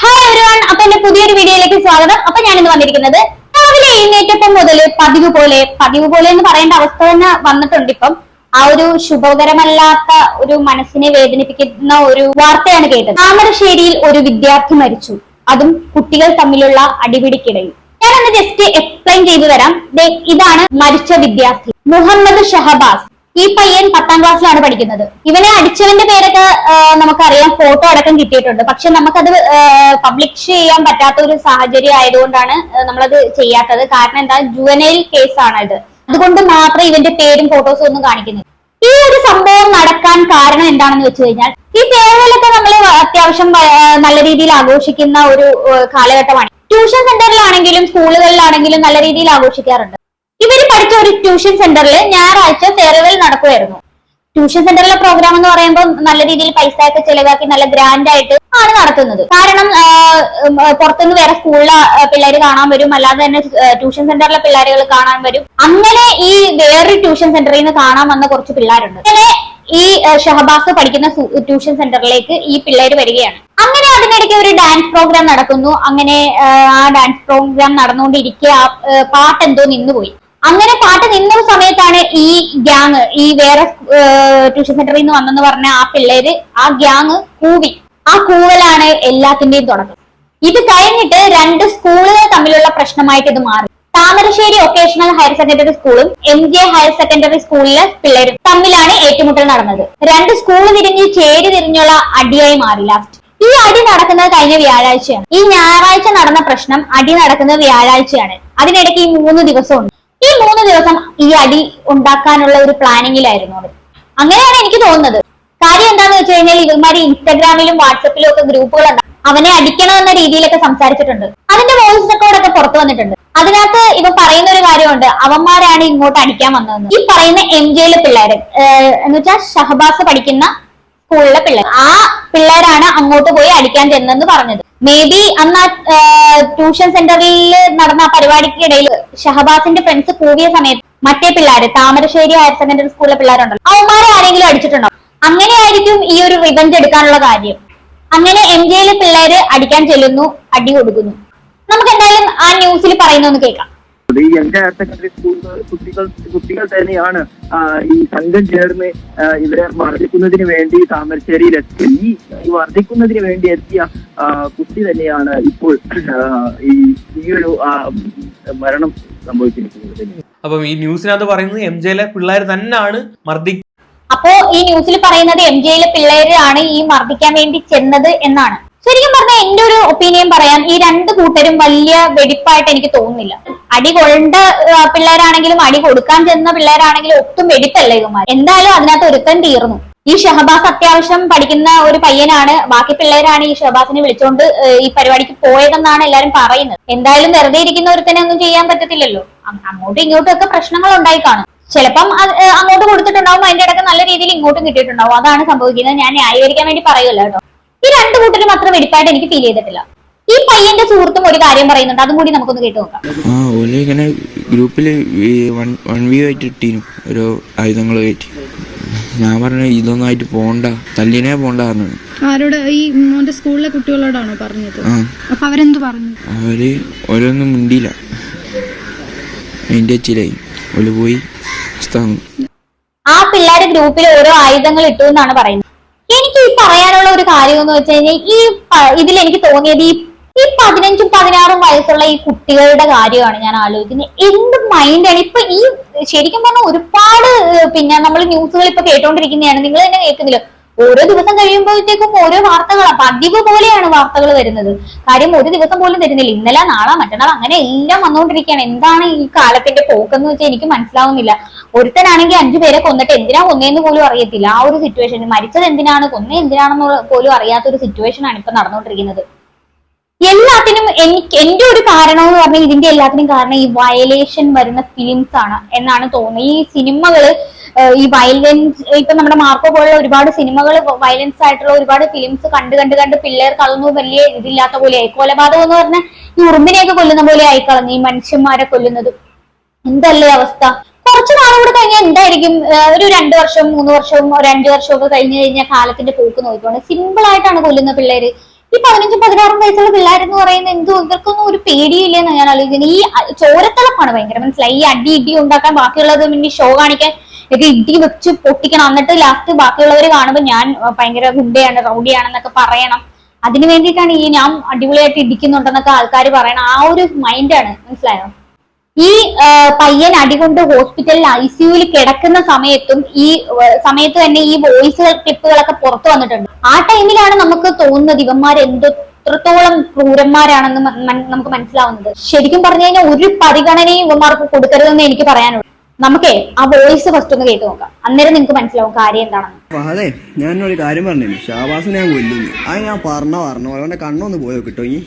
Hi everyone അപ്പൊ എന്റെ പുതിയൊരു വീഡിയോയിലേക്ക് സ്വാഗതം. അപ്പൊ ഞാൻ ഇന്ന് വന്നിരിക്കുന്നത് രാവിലെ എഴുന്നേറ്റപ്പം മുതൽ പതിവ് പോലെ പതിവ് പോലെ എന്ന് പറയേണ്ട അവസ്ഥ തന്നെ വന്നിട്ടുണ്ട് ഇപ്പം. ആ ഒരു ശുഭകരമല്ലാത്ത ഒരു മനസ്സിനെ വേദനിപ്പിക്കുന്ന ഒരു വാർത്തയാണ് കേട്ടത്. താമരശ്ശേരിയിൽ ഒരു വിദ്യാർത്ഥി മരിച്ചു. അതും കുട്ടികൾ തമ്മിലുള്ള അടിപിടിക്കിടയിൽ. ഞാനൊന്ന് ജസ്റ്റ് എക്സ്പ്ലെയിൻ ചെയ്തു തരാം. ഇതാണ് മരിച്ച വിദ്യാർത്ഥി. മുഹമ്മദ് ഷഹബാസ്. ഈ പയ്യൻ പത്താം ക്ലാസ്സിലാണ് പഠിക്കുന്നത്. ഇവനെ അടിച്ചവന്റെ പേരൊക്കെ നമുക്കറിയാം. ഫോട്ടോ അടക്കം കിട്ടിയിട്ടുണ്ട്. പക്ഷെ നമുക്കത് പബ്ലിഷ് ചെയ്യാൻ പറ്റാത്ത ഒരു സാഹചര്യം ആയതുകൊണ്ടാണ് നമ്മളത് ചെയ്യാത്തത്. കാരണം എന്താ? ജുവനൈൽ കേസാണ് ഇത് അതുകൊണ്ട് മാത്രം ഇവന്റെ പേരും ഫോട്ടോസും ഒന്നും കാണിക്കുന്നില്ല. ഈ ഒരു സംഭവം നടക്കാൻ കാരണം എന്താണെന്ന് വെച്ച് കഴിഞ്ഞാൽ ഈ ഫെയർവെല്ലൊക്കെ നമ്മൾ അത്യാവശ്യം നല്ല രീതിയിൽ ആഘോഷിക്കുന്ന ഒരു കാലഘട്ടമാണ്. ട്യൂഷൻ സെന്ററിലാണെങ്കിലും സ്കൂളുകളിലാണെങ്കിലും നല്ല രീതിയിൽ ആഘോഷിക്കാറുണ്ട്. ഇവർ പഠിച്ച ഒരു ട്യൂഷൻ സെന്ററിൽ ഞായറാഴ്ച ഫെയർവെൽ നടക്കുമായിരുന്നു ട്യൂഷൻ സെന്ററിലെ പ്രോഗ്രാം എന്ന് പറയുമ്പോൾ നല്ല രീതിയിൽ പൈസ ഒക്കെ ചെലവാക്കി നല്ല ഗ്രാൻഡ് ആയിട്ട് ആണ് നടത്തുന്നത്. കാരണം പുറത്തുനിന്ന് വേറെ സ്കൂളിലെ പിള്ളേർ കാണാൻ വരും. അല്ലാതെ തന്നെ ട്യൂഷൻ സെന്ററിലെ പിള്ളേരുകൾ കാണാൻ വരും. അങ്ങനെ ഈ വേറൊരു ട്യൂഷൻ സെന്ററിൽ നിന്ന് കാണാൻ വന്ന കുറച്ച് പിള്ളേരുണ്ട്. അങ്ങനെ ഈ ഷഹബാസ് പഠിക്കുന്ന ട്യൂഷൻ സെന്ററിലേക്ക് ഈ പിള്ളേര് വരികയാണ്. അങ്ങനെ അതിനിടയ്ക്ക് ഒരു ഡാൻസ് പ്രോഗ്രാം നടക്കുന്നു. അങ്ങനെ ആ, ഡാൻസ് പ്രോഗ്രാം നടന്നുകൊണ്ടിരിക്കെ ആ ആ, പാട്ട് എന്തോ നിന്നുപോയി. അങ്ങനെ പാട്ട് നിന്ന സമയത്താണ് ഈ ഗ്യാങ് ഈ വേറെ ട്യൂഷൻ സെന്ററിൽ നിന്ന് വന്നെന്ന് പറഞ്ഞ ആ പിള്ളേര് ആ ഗ്യാങ് കൂവി. ആ കൂവലാണ് എല്ലാത്തിന്റെയും തുടക്കം. ഇത് കഴിഞ്ഞിട്ട് രണ്ട് സ്കൂളുകൾ തമ്മിലുള്ള പ്രശ്നമായിട്ട് ഇത് മാറി. താമരശ്ശേരി വൊക്കേഷണൽ ഹയർ സെക്കൻഡറി സ്കൂളും എം ജെ ഹയർ സെക്കൻഡറി സ്കൂളിലെ പിള്ളേരും തമ്മിലാണ് ഏറ്റുമുട്ടൽ നടന്നത്. രണ്ട് സ്കൂൾ തിരിഞ്ഞ് ചേരി തിരിഞ്ഞുള്ള അടിയായി മാറി ലാസ്റ്റ് ഈ അടി നടക്കുന്നത് കഴിഞ്ഞ വ്യാഴാഴ്ചയാണ്. ഈ ഞായറാഴ്ച നടന്ന പ്രശ്നം അടി നടക്കുന്നത് വ്യാഴാഴ്ചയാണ്. അതിനിടയ്ക്ക് ഈ മൂന്ന് ദിവസമുണ്ട്. ഈ മൂന്ന് ദിവസം ഈ അടി ഉണ്ടാക്കാനുള്ള ഒരു പ്ലാനിങ്ങിലായിരുന്നു അവർ അങ്ങനെയാണ് എനിക്ക് തോന്നുന്നത്. കാര്യം എന്താന്ന് വെച്ച് കഴിഞ്ഞാൽ ഇവന്മാര് ഇൻസ്റ്റാഗ്രാമിലും വാട്സപ്പിലും ഒക്കെ ഗ്രൂപ്പുകൾ അവനെ അടിക്കണം എന്ന രീതിയിലൊക്കെ സംസാരിച്ചിട്ടുണ്ട്. അതിന്റെ വോയിസ് റെക്കോർഡൊക്കെ പുറത്തു വന്നിട്ടുണ്ട്. അതിനകത്ത് ഇവ പറയുന്ന ഒരു കാര്യമുണ്ട്. അവന്മാരാണ് ഇങ്ങോട്ട് അടിക്കാൻ വന്നതെന്ന്. ഈ പറയുന്ന എം ജെയിലെ പിള്ളേര് എന്ന് വെച്ചാൽ ഷഹബാസ് പഠിക്കുന്ന സ്കൂളിലെ പിള്ളേർ ആ പിള്ളേരാണ് അങ്ങോട്ട് പോയി അടിക്കാൻ ചെന്നെന്ന് പറഞ്ഞത്. മേ ബി അന്ന് ആ ട്യൂഷൻ സെന്ററിൽ നടന്ന ആ പരിപാടിക്കിടയിൽ ഷഹബാസിന്റെ ഫ്രണ്ട്സ് കൂടിയ സമയത്ത് മറ്റേ പിള്ളേര് താമരശ്ശേരി ഹയർ സെക്കൻഡറി സ്കൂളിലെ പിള്ളേരുണ്ടല്ലോ. അവന്മാരെ ആരെങ്കിലും അടിച്ചിട്ടുണ്ടോ? അങ്ങനെയായിരിക്കും ഈ ഒരു റിവഞ്ച് എടുക്കാനുള്ള കാര്യം. അങ്ങനെ എം ജെയിലെ പിള്ളേര് അടിക്കാൻ ചെല്ലുന്നു അടി കൊടുക്കുന്നു നമുക്ക് എന്തായാലും ആ ന്യൂസിൽ പറയുന്നൊന്ന് കേൾക്കാം. അത് ഈ എന്റെ ഹയർ സെക്കൻഡറി സ്കൂൾ കുട്ടികൾ കുട്ടികൾ തന്നെയാണ് ഈ സംഘം ചേർന്ന് ഇവരെ വർദ്ധിക്കുന്നതിന് വേണ്ടി താമരശ്ശേരിയിൽ എത്തി ഈ ഈ വർദ്ധിക്കുന്നതിന് വേണ്ടി എത്തിയ കുട്ടി തന്നെയാണ് ഇപ്പോൾ ഈ ഈയൊരു ഒരു മരണം സംഭവിച്ചിരിക്കുന്നത്. അപ്പം ഈ ന്യൂസിനകത്ത് പറയുന്നത് എം ജെയിലെ പിള്ളേർ തന്നെയാണ് മർദ്ദി അപ്പോ ഈ ന്യൂസിൽ പറയുന്നത് എം ജെയിലെ പിള്ളേരാണ് ഈ മർദ്ദിക്കാൻ വേണ്ടി ചെന്നത് എന്നാണ്. ശരിക്കും പറഞ്ഞാൽ എന്റെ ഒരു ഒപ്പീനിയൻ പറയാം ഈ രണ്ട് കൂട്ടരും വലിയ വെടിപ്പായിട്ട് എനിക്ക് തോന്നുന്നില്ല. അടി കൊണ്ട പിള്ളേരാണെങ്കിലും അടി കൊടുക്കാൻ ചെന്ന പിള്ളേരാണെങ്കിലും ഒട്ടും വെടിപ്പല്ല ഇവന്മാർ എന്തായാലും അതിനകത്ത് ഒരുത്തൻ തീർന്നു. ഈ ഷഹബാസ് അത്യാവശ്യം പഠിക്കുന്ന ഒരു പയ്യനാണ്. ബാക്കി പിള്ളേരാണ് ഈ ഷഹബാസിനെ വിളിച്ചുകൊണ്ട് ഈ പരിപാടിക്ക് പോയതെന്നാണ് എല്ലാരും പറയുന്നത്. എന്തായാലും വെറുതെ ഇരിക്കുന്ന ഒരുത്തനെ ഒന്നും ചെയ്യാൻ പറ്റത്തില്ലല്ലോ. അങ്ങോട്ടും ഇങ്ങോട്ടും ഒക്കെ പ്രശ്നങ്ങൾ ഉണ്ടായി കാണും. ചിലപ്പം അങ്ങോട്ട് കൊടുത്തിട്ടുണ്ടാവും അതിന്റെ ഇടയ്ക്ക് നല്ല രീതിയിൽ ഇങ്ങോട്ടും കിട്ടിയിട്ടുണ്ടാവും. അതാണ് സംഭവിക്കുന്നത്. ഞാൻ ന്യായീകരിക്കാൻ വേണ്ടി പറയുമല്ലോ കേട്ടോ. ഈ രണ്ട് കൂട്ടരും അത്ര വെടിപ്പായിട്ട് എനിക്ക് ഫീൽ ചെയ്തിട്ടില്ല. ഈ പയ്യന്റെ സുഹൃത്തും ഒരു കാര്യം പറയുന്നുണ്ട്. അതും കൂടി നമുക്കൊന്ന് കേട്ടു നോക്കാം. ആ ഓൽ ഇങ്ങനെ ഗ്രൂപ്പിൽ വൺ വൺ വ്യൂ ആയിട്ട് ഇട്ടീനു. ഓരോ ആയുധങ്ങൾ കയറ്റി. ഞാൻ പറഞ്ഞു ഇതൊന്നായിട്ട് പോണ്ട. തല്ലിനെ പോണ്ട പറഞ്ഞു. ആരോട്? ഈ മോന്റെ സ്കൂളിലെ കുട്ടികളോടാണോ പറഞ്ഞത്? ആ. അപ്പൊ അവരെന്ത് പറഞ്ഞു? അവർ ഓരോന്നും മിണ്ടിയില്ല. എന്റെ അച്ഛനായി ഓൽ പോയി. ആ പിള്ളേര് ഗ്രൂപ്പിൽ ഓരോ ആയുധങ്ങൾ ഇട്ടു എന്നാണ് പറയുന്നത്. എനിക്ക് ഈ പറയാനുള്ള ഒരു കാര്യം എന്ന് വെച്ച് കഴിഞ്ഞാൽ ഈ ഇതിൽ എനിക്ക് തോന്നിയത് ഈ ഈ പതിനഞ്ചും പതിനാറും വയസ്സുള്ള ഈ കുട്ടികളുടെ കാര്യമാണ് ഞാൻ ആലോചിക്കുന്നത്. എന്ത് മൈൻഡാണ് ഇപ്പൊ ഈ ശരിക്കും പറഞ്ഞാൽ ഒരുപാട് പിന്നെ നമ്മൾ ന്യൂസുകൾ ഇപ്പൊ കേട്ടോണ്ടിരിക്കുന്നതാണ്. നിങ്ങൾ തന്നെ കേൾക്കുന്നില്ല? ഓരോ ദിവസം കഴിയുമ്പോഴത്തേക്കും ഓരോ വാർത്തകളാണ് പതിവ് പോലെയാണ് വാർത്തകൾ വരുന്നത്. കാര്യം ഒരു ദിവസം പോലും തരുന്നില്ല ഇന്നലെ നാളെ മറ്റന്നാൾ അങ്ങനെ എല്ലാം വന്നുകൊണ്ടിരിക്കുകയാണ് എന്താണ് ഈ കാലത്തിന്റെ പോക്കെന്ന് വെച്ചാൽ എനിക്ക് മനസ്സിലാവുന്നില്ല. ഒരുത്തനാണെങ്കിൽ അഞ്ചു പേരെ കൊന്നിട്ട് എന്തിനാ കൊന്നേന്ന് പോലും അറിയത്തില്ല. ആ ഒരു സിറ്റുവേഷൻ മരിച്ചത് എന്തിനാണ് കൊന്ന എന്തിനാണെന്ന് പോലും അറിയാത്ത ഒരു സിറ്റുവേഷൻ ആണ് ഇപ്പൊ നടന്നുകൊണ്ടിരിക്കുന്നത് എല്ലാത്തിനും എനിക്ക് എന്റെ ഒരു കാരണം എന്ന് പറഞ്ഞാൽ ഇതിന്റെ എല്ലാത്തിനും കാരണം ഈ വയലേഷൻ വരുന്ന ഫിലിംസ് ആണ് എന്നാണ് തോന്നുന്നത്. ഈ സിനിമകൾ ഈ വയലൻസ് ഇപ്പൊ നമ്മുടെ മാർക്കോ പോലുള്ള ഒരുപാട് സിനിമകൾ വയലൻസ് ആയിട്ടുള്ള ഒരുപാട് ഫിലിംസ് കണ്ട് കണ്ട് കണ്ട് പിള്ളേർക്ക് അതൊന്നും വലിയ ഇതില്ലാത്ത പോലെയായി കൊലപാതകം എന്ന് പറഞ്ഞാൽ ഈ ഉറുമ്പിനെയൊക്കെ കൊല്ലുന്ന പോലെ ആയി കളഞ്ഞു ഈ മനുഷ്യന്മാരെ കൊല്ലുന്നത്. എന്തല്ലേ അവസ്ഥ? കുറച്ചു നാളും കൂടെ കഴിഞ്ഞാൽ എന്തായിരിക്കും? ഒരു രണ്ടു വർഷം മൂന്ന് വർഷവും ഒരു അഞ്ചു വർഷവും ഒക്കെ കഴിഞ്ഞു കഴിഞ്ഞാൽ കാലത്തിന്റെ പോക്ക് നോക്കിക്കോണ്ട് സിമ്പിൾ ആയിട്ടാണ് കൊല്ലുന്ന പിള്ളേര്. ഈ പതിനഞ്ചും പതിനാറും വയസ്സുള്ള പിള്ളേരെന്ന് പറയുന്ന എന്തോ ഇവർക്കൊന്നും ഒരു പേടിയില്ലെന്ന് ഞാൻ ആലോചിക്കുന്നത് ഈ ചോരത്തിളപ്പാണ് ഭയങ്കര. മനസ്സിലായി? ഈ അടി ഇടി ഉണ്ടാക്കാൻ ബാക്കിയുള്ളത് പിന്നെ ഷോ കാണിക്കാൻ ഇത് ഇടി വെച്ച് പൊട്ടിക്കണം. എന്നിട്ട് ലാസ്റ്റ് ബാക്കിയുള്ളവർ കാണുമ്പോൾ ഞാൻ ഭയങ്കര ഗുണ്ടയാണ് റൗഡിയാണെന്നൊക്കെ പറയണം. അതിനു വേണ്ടിയിട്ടാണ് ഈ ഞാൻ അടിപൊളിയായിട്ട് ഇടിക്കുന്നുണ്ടെന്നൊക്കെ ആൾക്കാർ പറയണം ആ ഒരു മൈൻഡാണ് മനസ്സിലായോ? ഈ ആ, പയ്യൻ അടികൊണ്ട് ഹോസ്പിറ്റലിൽ ഐ കിടക്കുന്ന സമയത്തും ഈ ആ, സമയത്ത് തന്നെ ഈ വോയിസ് ക്ലിപ്പുകളൊക്കെ പുറത്തു വന്നിട്ടുണ്ട്. ആ ടൈമിലാണ് നമുക്ക് തോന്നുന്നത് ഇവന്മാർ എത്രത്തോളം ക്രൂരന്മാരാണെന്ന് നമുക്ക് മനസ്സിലാവുന്നത്. ശരിക്കും പറഞ്ഞു കഴിഞ്ഞാൽ ഒരു പരിഗണനയും ഇവന്മാർക്ക് കൊടുക്കരുതെന്ന് എനിക്ക് പറയാനുള്ളൂ. നമുക്കേ ആ വോയിസ് ഫസ്റ്റ് ഒന്ന് കേട്ട് നോക്കാം. അന്നേരം നിങ്ങൾക്ക് മനസ്സിലാവും കാര്യം എന്താണെന്ന്. അതെ ഞാൻ ഒരു കാര്യം പറഞ്ഞു ഷാബാസിനെ ഞാൻ കൊല്ലുന്നു. അത് ഞാൻ പറഞ്ഞ പറഞ്ഞു അവന്റെ കണ്ണൊന്ന് പോയോ കിട്ടോ ഈ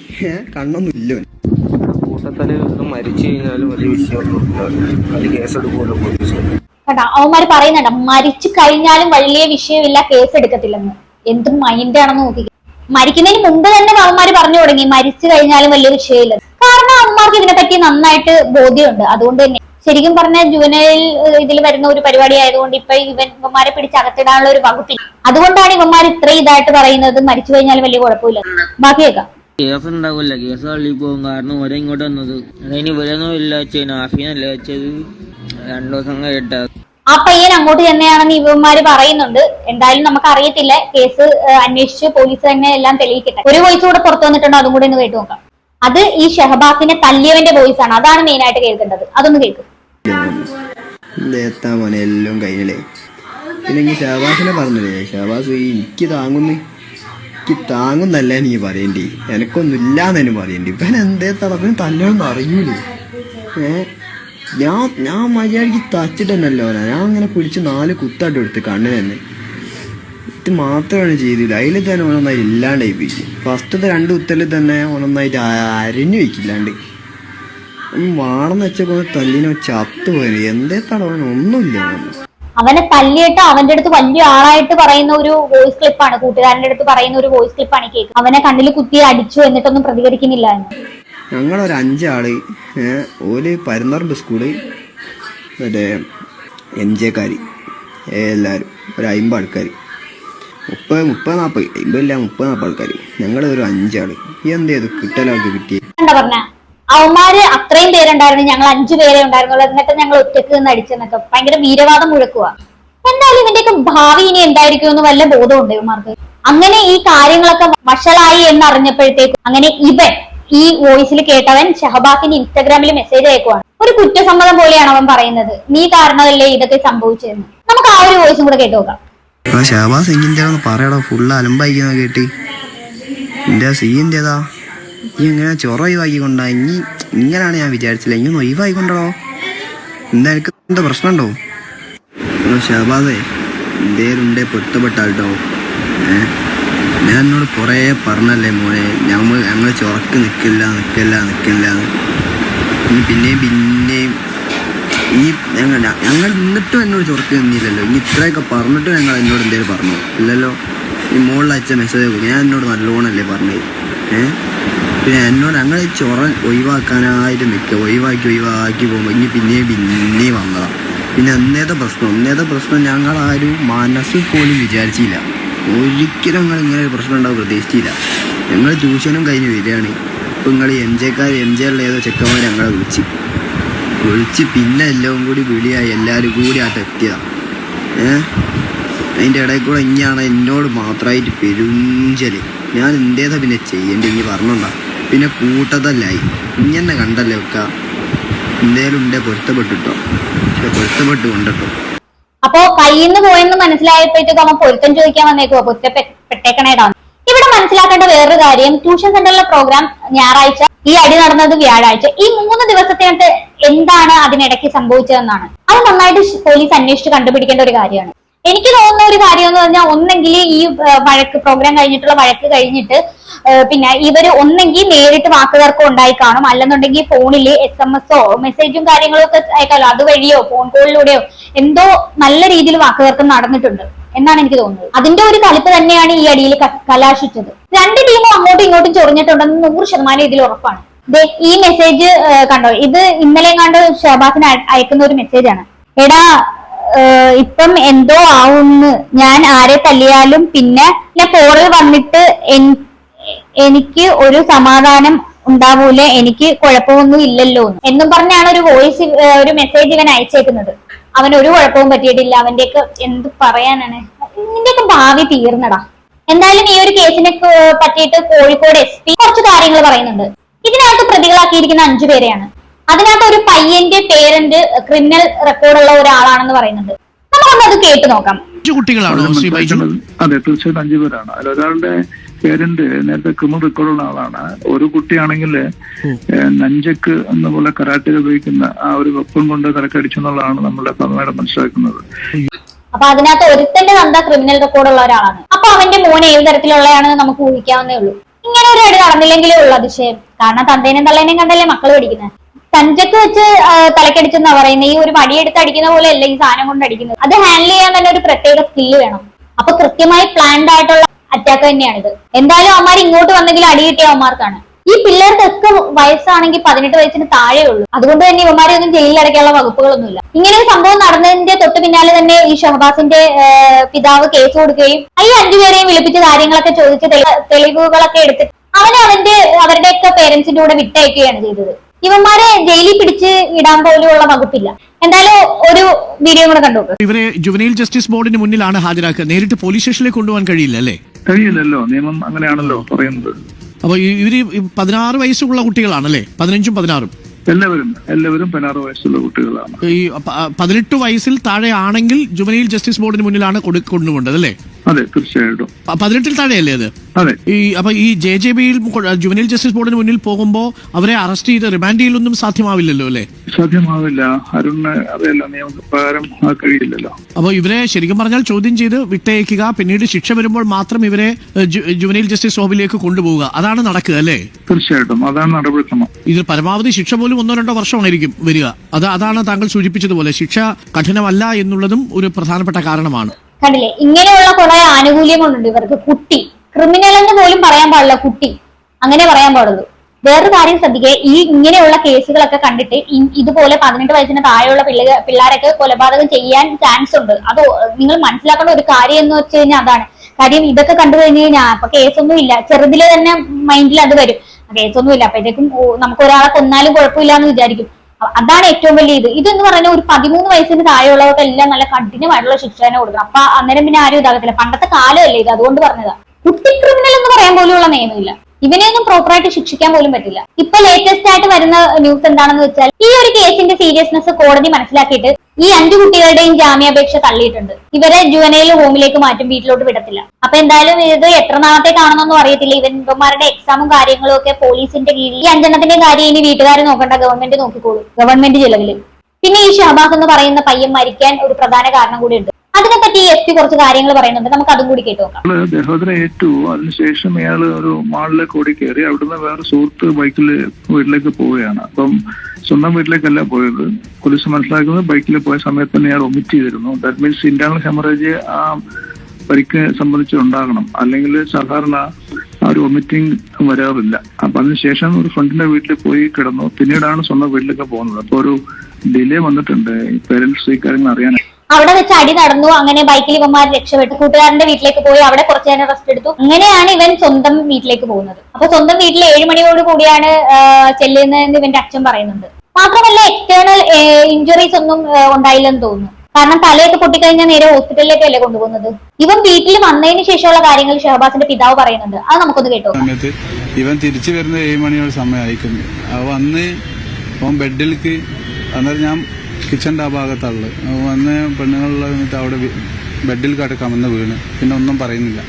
കണ്ണൊന്നും ഇല്ലോ മരിച്ചു കഴിഞ്ഞാലും വലിയ വിഷയമൊന്നും അത് അവന്മാര് പറയുന്നുണ്ട് മരിച്ചു കഴിഞ്ഞാലും വലിയ വിഷയമില്ല കേസ് എടുക്കത്തില്ലെന്ന് എന്ത് മൈൻഡാണെന്ന് നോക്കി. മരിക്കുന്നതിന് മുമ്പ് തന്നെ അവന്മാര് പറഞ്ഞു തുടങ്ങി മരിച്ചു കഴിഞ്ഞാലും വലിയ വിഷയമില്ല. കാരണം അവന്മാർക്ക് ഇതിനെപ്പറ്റി നന്നായിട്ട് ബോധ്യമുണ്ട്. അതുകൊണ്ട് തന്നെ ശരിക്കും പറഞ്ഞ ജുവനയിൽ ഇതിൽ വരുന്ന ഒരു പരിപാടി ആയതുകൊണ്ട് ഇപ്പൊ ഇവൻ ഇവന്മാരെ പിടിച്ചകത്തിടാനുള്ള ഒരു വകുപ്പില്ല. അതുകൊണ്ടാണ് ഇവന്മാർ ഇത്ര ഇതായിട്ട് പറയുന്നത് മരിച്ചു കഴിഞ്ഞാലും വലിയ കുഴപ്പമില്ല. ബാക്കി കേൾക്കാം. കേസ് ഉണ്ടാവില്ല കേസ് തള്ളി പോകും. കാരണം ഒരേ ഇങ്ങോട്ട് വന്നത്. അതിന് ഇവരൊന്നും ഇല്ല വെച്ചത് നാഫീനല്ല വെച്ചത്. രണ്ടു ദിവസം കഴിഞ്ഞിട്ട്. ആ പയ്യൻ അങ്ങോട്ട് തന്നെയാണെന്ന് ഇവന്മാര് പറയുന്നുണ്ട്. എന്തായാലും നമുക്ക് അറിയത്തില്ല കേസ് അന്വേഷിച്ച് പോലീസ് തന്നെ എല്ലാം തെളിയിക്കട്ടെ. ഒരു വോയിസ് കൂടെ പുറത്തു വന്നിട്ടുണ്ടോ? അതും കൂടെ ഒന്ന് കേട്ട് നോക്കാം. അത് ഈ ഷഹബാസിനെ തല്ലിയവന്റെ വോയിസ് ആണ്. അതാണ് മെയിൻ ആയിട്ട് കേൾക്കേണ്ടത്. അതൊന്ന് കേൾക്കും. എല്ലാം കഴിഞ്ഞില്ലേ പിന്നെ ഈ ഷാബാസിനെ പറഞ്ഞില്ലേ? ഷഹബാസ് എനിക്ക് താങ്ങുന്നു. എനിക്ക് താങ്ങുന്നല്ല നീ പറയേണ്ടി. എനക്കൊന്നുമില്ല എന്നു പറയേണ്ടി. ഇവൻ എന്തേ തടവിന് തല്ലൊന്നും അറിയൂലേ. ഏ? ഞാൻ ഞാൻ മര്യാദയ്ക്ക് തച്ചിട്ട് തന്നെയല്ലോ ഞാൻ അങ്ങനെ പിടിച്ച് നാല് കുത്തായിട്ട് എടുത്ത് കണ്ണിന് തന്നെ. ഇത് മാത്രമാണ് ചെയ്തില്ല അതിൽ തന്നെ ഓണൊന്നായി ഇല്ലാണ്ട് പോയി ഫസ്റ്റത്തെ രണ്ട് കുത്തലിൽ തന്നെ ഓണൊന്നായിട്ട് അരഞ്ഞു വയ്ക്കില്ലാണ്ട് വാണെന്ന് വെച്ചപ്പോൾ തല്ലിനോ ചത്തു പോയി എന്തേ തടവാണ് ഒന്നുമില്ല അവന്. തല്ലിയിട്ട് അവന്റെ അടുത്ത് വലിയ ആളായിട്ട് പറയുന്ന ഒരു വോയിസ് ക്ലിപ്പാണ് കൂട്ടുകാരന്റെ അടുത്ത് പറയുന്ന ഒരു വോയിസ് ക്ലിപ്പാണ് കേൾക്കുന്നത് അവനെ കണ്ണിൽ കുത്തി അടിച്ചു എന്നിട്ടൊന്നും പ്രതികരിക്കുന്നില്ല. എന്ന് ഞങ്ങളൊരു അഞ്ചാൾ ഏഹ് ഓൽ പരുന്നറമ്പ് സ്കൂൾ മറ്റേ എം കാരി എല്ലാവരും ഒരു അമ്പത് ആൾക്കാർ മുപ്പത് മുപ്പത് നാൽപ്പത് അമ്പതില്ല മുപ്പത് നാൽപ്പത് ആൾക്കാർ ഞങ്ങൾ ഒരു അഞ്ചാൾ. ഈ എന്ത് ചെയ്തു? കിട്ടലാൾക്ക് കിട്ടിയത് എന്താ പറഞ്ഞ? അവന്മാര് അത്രയും പേരുണ്ടായിരുന്നു ഞങ്ങൾ അഞ്ചു പേരെ ഉണ്ടായിരുന്നുള്ളൂ എന്നിട്ട് ഞങ്ങൾ ഒറ്റയ്ക്ക് നിന്ന് അടിച്ചെന്നൊക്കെ ഭയങ്കര വീരവാദം മുഴക്കുക. എന്തായാലും ഇതിന്റെയൊക്കെ ഭാവി ഇനി എന്തായിരിക്കും എന്ന് വല്ല ബോധമുണ്ട് ഇവന്മാർക്ക്? അങ്ങനെ ഈ കാര്യങ്ങളൊക്കെ വഷളായി എന്ന് അറിഞ്ഞപ്പോഴത്തേക്കും അങ്ങനെ ഇവൻ ഈ വോയിസിൽ കേട്ടവൻ ഷഹബാസിന് ഇൻസ്റ്റാഗ്രാമിൽ മെസ്സേജ് അയക്കുവാണ്. ഒരു കുറ്റസമ്മതം പോലെയാണ് അവൻ പറയുന്നത്. നീ കാരണമല്ലേ ഇതൊക്കെ സംഭവിച്ചതെന്ന്. നമുക്ക് ആ ഒരു വോയിസും കൂടെ കേട്ടു നോക്കാം. ആ ഷാബാസ് എങ്ങിന്റെ പറയടാ. ഫുള്ള് അലമ്പായിക്കുന്ന കേട്ടി. എന്റെ സീന്റെതാ ഈ എങ്ങനെ ചൊറ ഒഴിവാക്കിക്കൊണ്ടാ ഇനി ഇങ്ങനെയാണ് ഞാൻ വിചാരിച്ചില്ല ഇനി ഒന്ന് ഒഴിവാക്കിക്കൊണ്ടോ എന്താ എനിക്ക് എന്താ പ്രശ്നമുണ്ടോ? ഓ എന്തേലുണ്ടേ പൊരുത്തപ്പെട്ടാട്ടോ ഏ? ഞാൻ എന്നോട് കുറേ പറഞ്ഞല്ലേ മോനെ. ഞങ്ങൾ ഞങ്ങൾ ചൊറക്ക് നിൽക്കില്ല നിൽക്കില്ല നിൽക്കില്ല ഇനി പിന്നെയും പിന്നെയും ഇനി ഞങ്ങൾ ഞങ്ങൾ നിന്നിട്ടും എന്നോട് ചൊറക്ക് നിന്നില്ലല്ലോ. ഇനി ഇത്രയൊക്കെ പറഞ്ഞിട്ടും ഞങ്ങൾ എന്നോട് എന്തേലും പറഞ്ഞു? ഇല്ലല്ലോ? ഈ മുകളിൽ അയച്ച മെസ്സേജ് ഞാൻ എന്നോട് നല്ലോണല്ലേ പറഞ്ഞത്. ഏ? പിന്നെ എന്നോട് ഈ ചൊറ ഒഴിവാക്കാനായിട്ട് നിൽക്കുക ഒഴിവാക്കി ഒഴിവാക്കി പോകുമ്പോൾ ഇനി പിന്നെയും പിന്നെയും വന്നതാണ് പിന്നെ അന്നേത്തെ പ്രശ്നം അന്നേത്തെ പ്രശ്നം ഞങ്ങളാരും മനസ്സിൽ പോലും വിചാരിച്ചില്ല. ഒരിക്കലും ഞങ്ങൾ ഇങ്ങനെ ഒരു പ്രശ്നം ഉണ്ടാവും പ്രതീക്ഷിച്ചില്ല. ഞങ്ങൾ ട്യൂഷനും കഴിഞ്ഞ് വരികയാണ്. ഇപ്പം നിങ്ങൾ എം ജെക്കാർ എം ജെയുള്ള ഏതോ ചെക്കന്മാർ ഞങ്ങളെ വിളിച്ച്. വിളിച്ച് പിന്നെ എല്ലാം കൂടി വിളിയായി എല്ലാവരും കൂടി ആട്ട് എത്തിയതാണ് ഏ? അതിന്റെ ഇടയിൽ കൂടെ ഇനിയാണ് എന്നോട് മാത്രമായിട്ട് പെരുഞ്ചൽ. ഞാൻ എന്തേതാ പിന്നെ ചെയ്യേണ്ടി ഇനി പറഞ്ഞോണ്ടാ. പിന്നെ കൂട്ടതല്ലായി. ഇങ്ങനെ കണ്ടല്ലേ ഒക്കെ? എന്തേലും ഉണ്ടേ പൊരുത്തപ്പെട്ടിട്ടോ? പക്ഷെ പൊരുത്തപ്പെട്ട് കൊണ്ടിട്ടോ? അപ്പോ കയ്യിന്ന് പോയെന്ന് മനസ്സിലായപ്പോഴത്തേക്ക് അവൻ പൊരുത്തം ചോദിക്കാൻ വന്നേക്കുവോ പൊരുത്തപ്പെട്ടേക്കണേടാ. ഇവിടെ മനസ്സിലാക്കേണ്ട വേറൊരു കാര്യം ട്യൂഷൻ സെന്ററിലെ പ്രോഗ്രാം ഞായറാഴ്ച ഈ അടി നടന്നത് വ്യാഴാഴ്ച. ഈ മൂന്ന് ദിവസത്തിനകത്ത് എന്താണ് അതിനിടയ്ക്ക് സംഭവിച്ചതെന്നാണ്. അത് നന്നായിട്ട് പോലീസ് അന്വേഷിച്ച് കണ്ടുപിടിക്കേണ്ട ഒരു കാര്യമാണ്. എനിക്ക് തോന്നുന്ന ഒരു കാര്യം എന്ന് പറഞ്ഞാൽ ഒന്നെങ്കിൽ ഈ വഴക്ക് പ്രോഗ്രാം കഴിഞ്ഞിട്ടുള്ള വഴക്ക് കഴിഞ്ഞിട്ട് പിന്നെ ഇവർ ഒന്നെങ്കിൽ നേരിട്ട് വാക്കുതർക്കം ഉണ്ടായി കാണും. അല്ലെന്നുണ്ടെങ്കിൽ ഫോണിൽ എസ് എം എസോ മെസ്സേജും കാര്യങ്ങളും ഒക്കെ അയക്കാലോ. അതുവഴിയോ ഫോൺ കോളിലൂടെയോ എന്തോ നല്ല രീതിയിൽ വാക്കുതർക്കം നടന്നിട്ടുണ്ട് എന്നാണ് എനിക്ക് തോന്നുന്നത്. അതിന്റെ ഒരു കലിപ്പ് തന്നെയാണ് ഈ അടിയിൽ കലാശിച്ചത്. രണ്ട് ടീമും അങ്ങോട്ടും ഇങ്ങോട്ടും ചൊറിഞ്ഞിട്ടുണ്ടെന്ന് നൂറ് ശതമാനം ഇതിൽ ഉറപ്പാണ്. ഈ മെസ്സേജ് കണ്ടോ? ഇത് ഇന്നലെ കണ്ട് ഷഹബാസിന് അയക്കുന്ന ഒരു മെസ്സേജാണ് എടാ ഇപ്പം എന്തോ ആവുന്ന്. ഞാൻ ആരെ തല്ലിയാലും പിന്നെ ഞാൻ കോറിൽ വന്നിട്ട് എനിക്ക് ഒരു സമാധാനം ഉണ്ടാവൂല? എനിക്ക് കുഴപ്പമൊന്നും ഇല്ലല്ലോ എന്ന് പറഞ്ഞാണ് ഒരു വോയിസ് ഒരു മെസ്സേജ് ഇവൻ അയച്ചേക്കുന്നത്. അവൻ ഒരു കുഴപ്പവും പറ്റിയിട്ടില്ല. അവന്റെയൊക്കെ എന്ത് പറയാനാണ്? നിന്റെയൊക്കെ ഭാവി തീർന്നടാ. എന്തായാലും ഈ ഒരു കേസിനെ പറ്റിയിട്ട് കോഴിക്കോട് എസ് പി കുറച്ച് കാര്യങ്ങൾ പറയുന്നുണ്ട്. ഇതിനകത്ത് പ്രതികളാക്കിയിരിക്കുന്ന അഞ്ചു പേരെയാണ്. അതിനകത്ത് ഒരു പയ്യന്റെ പേരന്റ് ക്രിമിനൽ റെക്കോർഡ് ഉള്ള ഒരാളാണെന്ന് പറയുന്നുണ്ട്. നമുക്കൊന്ന് അത് കേട്ടു നോക്കാം. കുട്ടികളാണോ അതെ തീർച്ചയായിട്ടും അഞ്ചു പേരാണ്. അതിൽ ഒരാളുടെ പേരന്റ് നേരത്തെ ക്രിമിനൽ റെക്കോർഡുള്ള ആളാണ്. ഒരു കുട്ടിയാണെങ്കിൽ നഞ്ചക്ക് എന്ന പോലെ കരാട്ടയിൽ ഉപയോഗിക്കുന്ന ആ ഒരു വെപ്പം കൊണ്ട് കരക്കടിച്ചു എന്നുള്ളതാണ് നമ്മുടെ പമ്മയുടെ മനസ്സിലാക്കുന്നത്. അപ്പൊ അതിനകത്ത് ഒരുത്തന്റെ നന്ദ ക്രിമിനൽ റെക്കോർഡുള്ള ഒരാളാണ്. അപ്പൊ അവന്റെ മോൻ ഏത് തരത്തിലുള്ളതാണെന്ന് നമുക്ക് ഊഹിക്കാവുന്നേ ഉള്ളൂ. ഇങ്ങനെ ഒരു അടി നടന്നില്ലെങ്കിലേ ഉള്ളൂ അതിശയം. കാരണം തന്തേനെയും തള്ളേനെയും കണ്ടല്ലേ മക്കൾ പഠിക്കുന്നത് സഞ്ചക്ക് വെച്ച് തലക്കടിച്ചെന്നാ പറയുന്നത് ഈ ഒരു വടിയെടുത്ത് അടിക്കുന്ന പോലെ അല്ല ഈ സാധനം കൊണ്ട് അടിക്കുന്നത്. അത് ഹാൻഡിൽ ചെയ്യാൻ തന്നെ ഒരു പ്രത്യേക സ്കില്ല് വേണം. അപ്പൊ കൃത്യമായി പ്ലാൻഡ് ആയിട്ടുള്ള അറ്റാക്ക് തന്നെയാണിത്. എന്തായാലും അവന്മാർ ഇങ്ങോട്ട് വന്നെങ്കിൽ അടി കിട്ടിയ അവന്മാർക്കാണ്. ഈ പിള്ളേർക്കൊക്കെ വയസ്സാണെങ്കിൽ പതിനെട്ട് വയസ്സിന് താഴെ ഉള്ളൂ. അതുകൊണ്ട് തന്നെ ഇവന്മാരെ ഒന്നും ജയിലിൽ അടയ്ക്കാനുള്ള വകുപ്പുകളൊന്നുമില്ല. ഇങ്ങനെ ഒരു സംഭവം നടന്നതിന്റെ തൊട്ട് പിന്നാലെ തന്നെ ഈ ഷഹബാസിന്റെ പിതാവ് കേസ് കൊടുക്കുകയും ഈ അഞ്ചുപേരെയും വിളിപ്പിച്ച് കാര്യങ്ങളൊക്കെ ചോദിച്ച് തെളിവുകളൊക്കെ എടുത്തിട്ട് അവനെ അവന്റെ അവരുടെയൊക്കെ പേരൻസിന്റെ കൂടെ വിട്ടയക്കുകയാണ് ചെയ്തത്. ഇവന്മാരെ ജയിലിൽ പിടിച്ച് ഇടാൻ പോലുമുള്ള വകുപ്പില്ല. എന്തായാലും ഒരു വീഡിയോ കൂടെ കണ്ടു നോക്ക്. ഇവരെ ജുവനൈൽ ജസ്റ്റിസ് ബോർഡിന് മുന്നിലാണ് ഹാജരാക്കുക. നേരിട്ട് പോലീസ് സ്റ്റേഷനിലേക്ക് കൊണ്ടുപോകാൻ കഴിയില്ല അല്ലേ? കഴിയില്ലല്ലോ. നിയമം അങ്ങനെയാണല്ലോ പറയുന്നത്. അപ്പൊ ഇവർ പതിനാറ് വയസ്സുള്ള കുട്ടികളാണല്ലേ പതിനഞ്ചും പതിനാറും. എല്ലാവരും എല്ലാവരും പതിനാറ് വയസ്സുള്ള കുട്ടികളാണ്. ഈ പതിനെട്ട് വയസ്സിൽ താഴെ ആണെങ്കിൽ ജുവനൈൽ ജസ്റ്റിസ് ബോർഡിന് മുന്നിലാണ് കൊണ്ടുപോകേണ്ടത് അല്ലേ? അതെ തീർച്ചയായിട്ടും. പതിനെട്ടിൽ താഴെയല്ലേ അത്? അതെ. ഈ അപ്പൊ ഈ ജെ ജെ ബിയിൽ ജുവനൈൽ ജസ്റ്റിസ് ബോർഡിന് മുന്നിൽ പോകുമ്പോൾ അവരെ അറസ്റ്റ് ചെയ്ത് റിമാൻഡ് ചെയ്യലൊന്നും സാധ്യമാവില്ലല്ലോ അല്ലേ? സാധ്യമാവില്ല. അരുണ് അതല്ല നിയമപ്രകാരം കഴിയില്ലല്ലോ. അപ്പോൾ ഇവരെ ശരിക്കും പറഞ്ഞാൽ ചോദ്യം ചെയ്ത് വിട്ടയക്കുക പിന്നീട് ശിക്ഷ വരുമ്പോൾ മാത്രം ഇവരെ ജുവനൈൽ ജസ്റ്റിസ് ഹോമിലേക്ക് കൊണ്ടുപോവുക. അതാണ് നടക്കുക അല്ലേ? തീർച്ചയായിട്ടും. അതാണ് നടപടിക്രമം. ഇത് പരമാവധി ശിക്ഷ പോലും ഒന്നോ രണ്ടോ വർഷമായിരിക്കും വരിക. അത് അതാണ് താങ്കൾ സൂചിപ്പിച്ചതുപോലെ ശിക്ഷ കഠിനമല്ല എന്നുള്ളതും ഒരു പ്രധാനപ്പെട്ട കാരണമാണ്. കണ്ടില്ലേ? ഇങ്ങനെയുള്ള കുറെ ആനുകൂല്യങ്ങളുണ്ട് ഇവർക്ക്. കുട്ടി. ക്രിമിനൽ എന്ന് പോലും പറയാൻ പാടില്ല കുട്ടി. അങ്ങനെ പറയാൻ പാടുള്ളൂ. വേറൊരു കാര്യം ശ്രദ്ധിക്കുക ഈ ഇങ്ങനെയുള്ള കേസുകളൊക്കെ കണ്ടിട്ട് ഇതുപോലെ പതിനെട്ട് വയസ്സിന് താഴെയുള്ള പിള്ളേ പിള്ളേരൊക്കെ കൊലപാതകം ചെയ്യാൻ ചാൻസ് ഉണ്ട്. അത് നിങ്ങൾ മനസ്സിലാക്കേണ്ട ഒരു കാര്യം എന്ന് വെച്ച് കഴിഞ്ഞാൽ അതാണ്. കാര്യം ഇതൊക്കെ കണ്ടു കഴിഞ്ഞ് കഴിഞ്ഞാൽ അപ്പൊ കേസൊന്നും ഇല്ല. ചെറുതിലെ തന്നെ മൈൻഡിൽ അത് വരും. കേസൊന്നും ഇല്ല. അപ്പോഴത്തേക്കും നമുക്ക് ഒരാളെ കൊന്നാലും കുഴപ്പമില്ല എന്ന് വിചാരിക്കും. അതാണ് ഏറ്റവും വലിയ ഇത്. ഇതെന്ന് പറഞ്ഞാൽ ഒരു പതിമൂന്ന് വയസ്സിന് താഴെയുള്ളവർക്ക് എല്ലാം നല്ല കഠിനമായിട്ടുള്ള ശിക്ഷ തന്നെ കൊടുക്കണം അപ്പൊ അന്നേരം പിന്നെ ആരും ഇതാകത്തില്ല. പണ്ടത്തെ കാലമല്ലേ ഇത്? അതുകൊണ്ട് പറഞ്ഞതാ. കുട്ടി ക്രിമിനൽ എന്ന് പറയാൻ പോലുള്ള നിയമമില്ല. ഇവനെയൊന്നും പ്രോപ്പറായിട്ട് ശിക്ഷിക്കാൻ പോലും പറ്റില്ല. ഇപ്പൊ ലേറ്റസ്റ്റ് ആയിട്ട് വരുന്ന ന്യൂസ് എന്താണെന്ന് വെച്ചാൽ ഈ ഒരു കേസിന്റെ സീരിയസ്നെസ് കോടതി മനസ്സിലാക്കിയിട്ട് ഈ അഞ്ചു കുട്ടികളുടെയും ജാമ്യാപേക്ഷ തള്ളിയിട്ടുണ്ട്. ഇവരെ ജുവനയിൽ ഹോമിലേക്ക് മാറ്റും വീട്ടിലോട്ട് വിടത്തില്ല. അപ്പൊ എന്തായാലും ഇത് എത്ര നാളത്തേക്കാണെന്നൊന്നും അറിയത്തില്ല. ഇവന്മാരുടെ എക്സാമും കാര്യങ്ങളും ഒക്കെ പോലീസിന്റെ കീഴിൽ ഈ അഞ്ചെണ്ണത്തിന്റെ കാര്യം ഇനി വീട്ടുകാർ നോക്കണ്ട ഗവൺമെന്റ് നോക്കിക്കോളൂ. ഗവൺമെന്റ് ചെലവിൽ. പിന്നെ ഈ ഷഹബാസ് എന്ന് പറയുന്ന പയ്യൻ മരിക്കാൻ ഒരു പ്രധാന കാരണം കൂടി ഉണ്ട് അതിനെപ്പറ്റി എസ് പി കുറച്ച് കാര്യങ്ങൾ പറയുന്നുണ്ട്. നമുക്ക് അതും കൂടി കേട്ടു നോക്കാം. നമ്മൾ ദഹോദര ഏറ്റു. അതിനുശേഷം ഇയാൾ ഒരു മാളിലേക്ക് ഓടി കയറി അവിടുന്ന് വേറെ സുഹൃത്ത് ബൈക്കിൽ വീട്ടിലേക്ക് പോവുകയാണ്. അപ്പം സ്വന്തം വീട്ടിലേക്കല്ല പോയത്. പോലീസ് മനസ്സിലാക്കുന്നത് ബൈക്കിൽ പോയ സമയത്ത് തന്നെ ഇയാൾ ഒമിറ്റ് ചെയ്തിരുന്നു. ദാറ്റ് മീൻസ് ഇന്റേണൽ ഹെമറേജ് ആ പരിക്ക് സംബന്ധിച്ച് ഉണ്ടാകണം. അല്ലെങ്കിൽ സാധാരണ ആ ഒരു ഒമിറ്റിംഗ് വരാറില്ല. അപ്പൊ അതിനുശേഷം ഒരു ഫ്രണ്ടിന്റെ വീട്ടിൽ പോയി കിടന്നു. പിന്നീടാണ് സ്വന്തം വീട്ടിലേക്ക് പോകുന്നത്. അപ്പൊ ഒരു ഡിലേ വന്നിട്ടുണ്ട്. പേരന്റ്സ് ഈ കാര്യങ്ങൾ അറിയാൻ അവിടെ വെച്ച് അടി നടന്നു. അങ്ങനെ ബൈക്കിൽ ഇവന്മാർ രക്ഷപ്പെട്ടു. കൂട്ടുകാരന്റെ വീട്ടിലേക്ക് പോയി. അവിടെ കുറച്ചു നേരം റെസ്റ്റ് എടുത്തു. അങ്ങനെയാണ് ഇവൻ സ്വന്തം വീട്ടിലേക്ക് പോകുന്നത്. അപ്പൊ സ്വന്തം വീട്ടിൽ ഏഴ് മണിയോട് കൂടിയാണ് ചെല്ലുന്നതെന്ന് ഇവന്റെ അച്ഛൻ പറയുന്നുണ്ട്. മാത്രമല്ല എക്സ്റ്റേണൽ ഇഞ്ചുറീസ് ഒന്നും ഉണ്ടായില്ലെന്ന് തോന്നുന്നു. കാരണം തലയൊക്കെ പൊട്ടിക്കഴിഞ്ഞാൽ നേരെ ഹോസ്പിറ്റലിലേക്ക് അല്ലേ കൊണ്ടുപോകുന്നത്? ഇവൻ വീട്ടിൽ വന്നതിന് ശേഷമുള്ള കാര്യങ്ങൾ ഷഹബാസിന്റെ പിതാവ് പറയുന്നുണ്ട്. അത് നമുക്കൊന്ന് കേട്ടോ. സമയത്ത് ഇവൻ തിരിച്ചു വരുന്ന ഏഴ് മണിയോട് സമയം അയക്കുന്നു വന്ന് ബെഡിലേക്ക് അന്നേരം ഞാൻ കിച്ചന്റെ ആ ഭാഗത്തുള്ളത് വന്ന് പെണ്ണുങ്ങളിൽ അവിടെ ബെഡിൽ ബെഡിൽ കിടക്കാമെന്ന് വീണ്. പിന്നെ ഒന്നും പറയുന്നില്ല.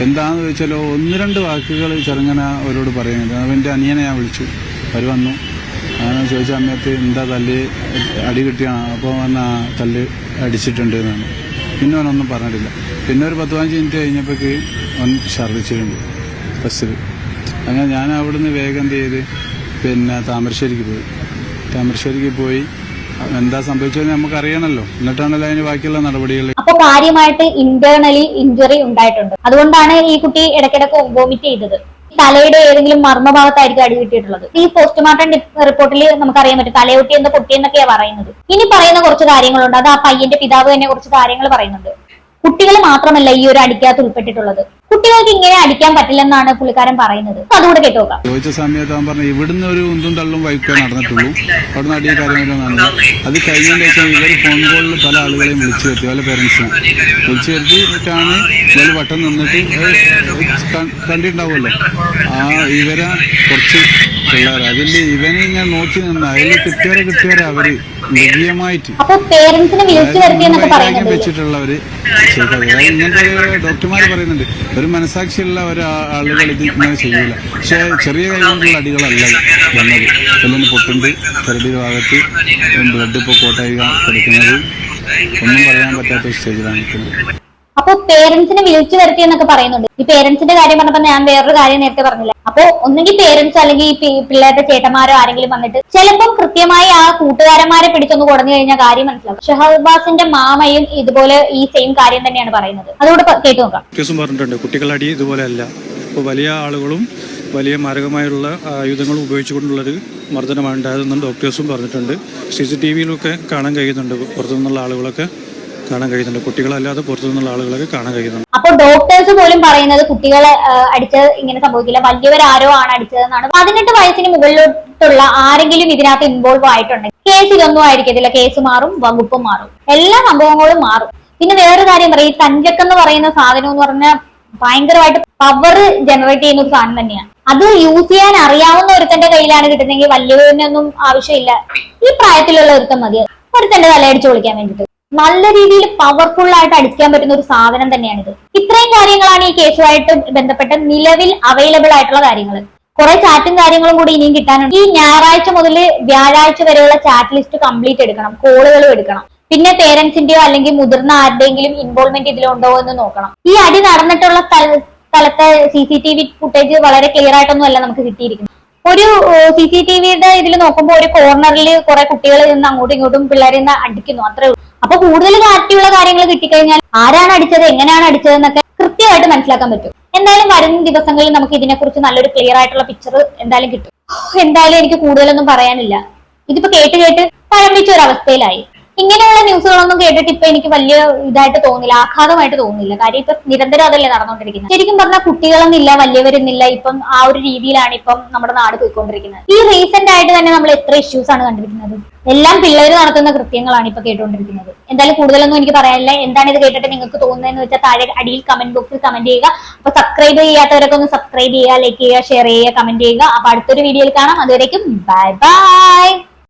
എന്താണെന്ന് ചോദിച്ചാലോ ഒന്ന് രണ്ട് വാക്കുകൾ ചെറുങ്ങന അവരോട് പറയുന്നുണ്ട്. അവന്റെ അനിയനെ ഞാൻ വിളിച്ചു. അവർ വന്നു. അങ്ങനെ ചോദിച്ച സമയത്ത് എന്താ തല്ല്? അടി കിട്ടിയാണ് അപ്പോൾ വന്ന തല്ല് അടിച്ചിട്ടുണ്ട് എന്നാണ്. പിന്നെ അവനൊന്നും പറഞ്ഞിട്ടില്ല. പിന്നെ ഒരു പത്ത് പതിനഞ്ച് മിനിറ്റ് കഴിഞ്ഞപ്പോഴേക്ക് അവൻ ഛർദ്ദിച്ചിട്ടുണ്ട്. ബസ്സിൽ അങ്ങനെ ഞാൻ അവിടുന്ന് വേഗം ചെയ്ത്? പിന്നെ താമരശ്ശേരിക്ക് പോയി. താമരശ്ശേരിക്ക് പോയി. എന്താ സംഭവിച്ചത് നമുക്ക് അറിയണല്ലോ എന്നിട്ടാണല്ലോ അതിന് ബാക്കിയുള്ള നടപടികൾ അപ്പൊ കാര്യമായിട്ട് ഇന്റേണലി ഇഞ്ചുറി ഉണ്ടായിട്ടുണ്ട്. അതുകൊണ്ടാണ് ഈ കുട്ടി ഇടയ്ക്കിടയ്ക്ക് വോമിറ്റ് ചെയ്തത്. തലയുടെ ഏതെങ്കിലും മർമ്മഭാഗത്തായിരിക്കും അടി കിട്ടിയിട്ടുള്ളത്. ഈ പോസ്റ്റ്മോർട്ടം റിപ്പോർട്ടിൽ നമുക്കറിയാൻ പറ്റും തലയൊട്ടി എന്താ പൊട്ടിയെന്നൊക്കെയാണ് പറയുന്നത്. ഇനി പറയുന്ന കുറച്ച് കാര്യങ്ങളുണ്ട്. അത് ആ പയ്യന്റെ പിതാവ് തന്നെ കുറച്ച് കാര്യങ്ങൾ പറയുന്നുണ്ട്. കുട്ടികൾ മാത്രമല്ല ഈ ഒരു അടിക്കകത്ത് ഉൾപ്പെട്ടിട്ടുള്ളത്. കുട്ടികൾക്ക് ഇങ്ങനെ അടിക്കാൻ പറ്റില്ലെന്നാണ് പുള്ളിക്കാരൻ പറയുന്നത്. അതുകൂടെ കേട്ടോക്കാം ചോദിച്ച സമയത്ത് അവൻ പറഞ്ഞു ഇവിടുന്ന് ഒരു ഉന്തും തള്ളും വൈക്കേ നടന്നിട്ടുള്ളൂ. അവിടെ അടിയ കാര്യങ്ങളൊക്കെ അത് കഴിഞ്ഞതിന് ഇവർ ഫോൺ കോളിൽ പല ആളുകളെയും വിളിച്ചു വരുത്തി പല പേരൻസും വിളിച്ചു വരുത്തിയിട്ടാണ് ഇവർ വട്ടം നിന്നിട്ട് കണ്ടിട്ടുണ്ടാവുമല്ലോ. ആ ഇവരെ കുറച്ച് പിള്ളേർ. അതിൽ ഇവനെ ഞാൻ നോക്കി നിന്ന്. അതിൽ കിട്ടിയവരെ കിട്ടിയവരെ അവർ മൃഗീയമായിട്ട് വെച്ചിട്ടുള്ളവര് ഇങ്ങനത്തെ ഡോക്ടർമാർ പറയുന്നുണ്ട്. ഒരു മനസാക്ഷിയുള്ള ഒരു ആ- ആളുകൾ ഇത് ഇങ്ങനെ ചെയ്യൂല. പക്ഷെ ചെറിയ കൈ കൊണ്ടുള്ള അടികളല്ല വന്നത്. എല്ലാം പൊട്ടുണ്ട് കരടി ഭാഗത്ത് ബ്ലഡ് ഇപ്പോൾ കോട്ടായി കിടക്കുന്നത് ഒന്നും പറയാൻ പറ്റാത്ത സ്റ്റേജിലാണ് നിൽക്കുന്നത്. അപ്പൊ പേരൻസിനെ വിളിച്ചു വരുത്തി എന്നൊക്കെ പറയുന്നുണ്ട്. ഈ പേരൻസിന്റെ കാര്യം പറഞ്ഞപ്പോ ഞാൻ വേറൊരു കാര്യം നേരത്തെ പറഞ്ഞില്ല. അപ്പൊ ഒന്നുകിൽ പേരൻസ് അല്ലെങ്കിൽ ഈ പിള്ളേരുടെ ചേട്ടന്മാരോ ആരെങ്കിലും വന്നിട്ട് ചിലപ്പം കൃത്യമായി ആ കൂട്ടുകാരന്മാരെ പിടിച്ചൊന്ന് കുറഞ്ഞു കഴിഞ്ഞാൽ കാര്യം മനസ്സിലാവും. ഷഹബാസിന്റെ മാമയും ഇതുപോലെ ഈ സെയിം കാര്യം തന്നെയാണ് പറയുന്നത്. അതുകൂടെ കേട്ടു നോക്കാം. പറഞ്ഞിട്ടുണ്ട്. കുട്ടികളടി ഇതുപോലെയല്ല. ഇപ്പോൾ വലിയ ആളുകളും വലിയ മാരകമായുള്ള ആയുധങ്ങൾ ഉപയോഗിച്ചുകൊണ്ടുള്ളൊരു മർദ്ദനമാണ് ഉണ്ടായതെന്നും ഡോക്ടേഴ്സും പറഞ്ഞിട്ടുണ്ട്. സി സി ടി വിയിലൊക്കെ കാണാൻ കഴിയുന്നുണ്ട്. പുറത്തുനിന്നുള്ള ആളുകളൊക്കെ കാണാൻ കഴിയുന്നുണ്ട്. കുട്ടികളല്ലാതെ പുറത്തുനിന്നുള്ള ആളുകളൊക്കെ കാണാൻ കഴിയുന്നുണ്ട്. അപ്പൊ ഡോക്ടേഴ്സ് പോലും പറയുന്നത് കുട്ടികളെ അടിച്ചത് ഇങ്ങനെ സംഭവിക്കില്ല. വലിയവരാരോ ആണ് അടിച്ചതെന്നാണ്. പതിനെട്ട് വയസ്സിന് മുകളിലോട്ടുള്ള ആരെങ്കിലും ഇതിനകത്ത് ഇൻവോൾവ് ആയിട്ടുണ്ടെങ്കിൽ കേസ് ഇതൊന്നും ആയിരിക്കത്തില്ല. കേസ് മാറും വകുപ്പ് മാറും. എല്ലാ സംഭവങ്ങളും മാറും. പിന്നെ വേറൊരു കാര്യം പറയും. ഈ തഞ്ചക്കെന്ന് പറയുന്ന സാധനം എന്ന് പറഞ്ഞാൽ ഭയങ്കരമായിട്ട് പവർ ജനറേറ്റ് ചെയ്യുന്ന ഒരു സാധനം തന്നെയാണ്. അത് യൂസ് ചെയ്യാൻ അറിയാവുന്ന ഒരുത്തന്റെ കയ്യിലാണ് കിട്ടുന്നതെങ്കിൽ വലിയവനൊന്നും ആവശ്യമില്ല. ഈ പ്രായത്തിലുള്ള ഒരുത്തൻ മതി. ഒരുത്തന്റെ തലയടിച്ച് വിളിക്കാൻ വേണ്ടിയിട്ട്. നല്ല രീതിയിൽ പവർഫുൾ ആയിട്ട് അടിക്കാൻ പറ്റുന്ന ഒരു സാധനം തന്നെയാണ് ഇത് ഇത്രയും കാര്യങ്ങളാണ് ഈ കേസുമായിട്ട് ബന്ധപ്പെട്ട് നിലവിൽ അവൈലബിൾ ആയിട്ടുള്ള കാര്യങ്ങൾ കുറെ ചാറ്റും കാര്യങ്ങളും കൂടി ഇനിയും കിട്ടാനുണ്ട്. ഈ ഞായറാഴ്ച മുതൽ വ്യാഴാഴ്ച വരെയുള്ള ചാറ്റ് ലിസ്റ്റ് കംപ്ലീറ്റ് എടുക്കണം. കോളുകളും എടുക്കണം. പിന്നെ പേരൻസിന്റെയോ അല്ലെങ്കിൽ മുതിർന്ന ആരുടെയെങ്കിലും ഇൻവോൾവ്മെന്റ് ഇതിലുണ്ടോ എന്ന് നോക്കണം. ഈ അടി നടന്നിട്ടുള്ള സ്ഥല- സ്ഥലത്തെ C C T V footage വളരെ ക്ലിയർ ആയിട്ടൊന്നും അല്ല നമുക്ക് കിട്ടിയിരിക്കുന്നത്. ഒരു സി സി ടി വിയുടെ ഇതിൽ നോക്കുമ്പോൾ ഒരു കോർണറിൽ കുറെ കുട്ടികൾ നിന്ന് അങ്ങോട്ടും ഇങ്ങോട്ടും പിള്ളേരെ നിന്ന് അടിക്കുന്നു. അത്രേ അപ്പൊ കൂടുതൽ ക്ലാരിറ്റിയുള്ള കാര്യങ്ങൾ കിട്ടിക്കഴിഞ്ഞാൽ ആരാണ് അടിച്ചത് എങ്ങനെയാണ് അടിച്ചത് എന്നൊക്കെ കൃത്യമായിട്ട് മനസ്സിലാക്കാൻ പറ്റും. എന്തായാലും വരുന്ന ദിവസങ്ങളിൽ നമുക്ക് ഇതിനെക്കുറിച്ച് നല്ലൊരു ക്ലിയർ ആയിട്ടുള്ള പിക്ചർ എന്തായാലും കിട്ടും. എന്തായാലും എനിക്ക് കൂടുതലൊന്നും പറയാനില്ല. ഇതിപ്പോ കേട്ട് കേട്ട് പഴമ്പിച്ച ഒരു അവസ്ഥയിലായി. ഇങ്ങനെയുള്ള ന്യൂസുകളൊന്നും കേട്ടിട്ട് ഇപ്പൊ എനിക്ക് വലിയ ഇതായിട്ട് തോന്നില്ല ആഘാതമായിട്ട് തോന്നില്ല. കാര്യം ഇപ്പൊ നിരന്തരം അതല്ലേ നടന്നുകൊണ്ടിരിക്കുന്നത് ശരിക്കും പറഞ്ഞാൽ കുട്ടികളെന്നില്ല വലിയവരെന്നില്ല ഇപ്പം ആ ഒരു രീതിയിലാണ് ഇപ്പം നമ്മുടെ നാട് പോയിക്കൊണ്ടിരിക്കുന്നത് ഈ റീസെന്റ് ആയിട്ട് തന്നെ നമ്മൾ എത്ര ഇഷ്യൂസ് ആണ് കണ്ടിരിക്കുന്നത്? എല്ലാം പിള്ളേർ നടത്തുന്ന കൃത്യങ്ങളാണ് ഇപ്പൊ കേട്ടുകൊണ്ടിരിക്കുന്നത് എന്തായാലും കൂടുതലൊന്നും എനിക്ക് പറയാനില്ല. എന്താണ് ഇത് കേട്ടിട്ട് നിങ്ങൾക്ക് തോന്നുന്നതെന്ന് വെച്ചാൽ താഴെ അടിയിൽ കമന്റ് ബോക്സിൽ കമന്റ് ചെയ്യുക. അപ്പൊ സബ്സ്ക്രൈബ് ചെയ്യാത്തവരൊക്കെ ഒന്ന് സബ്സ്ക്രൈബ് ചെയ്യുക ലൈക്ക് ചെയ്യുക ഷെയർ ചെയ്യുക കമന്റ് ചെയ്യുക. അപ്പൊ അടുത്തൊരു വീഡിയോയിൽ കാണാം. അതുവരേക്കും ബൈ ബൈ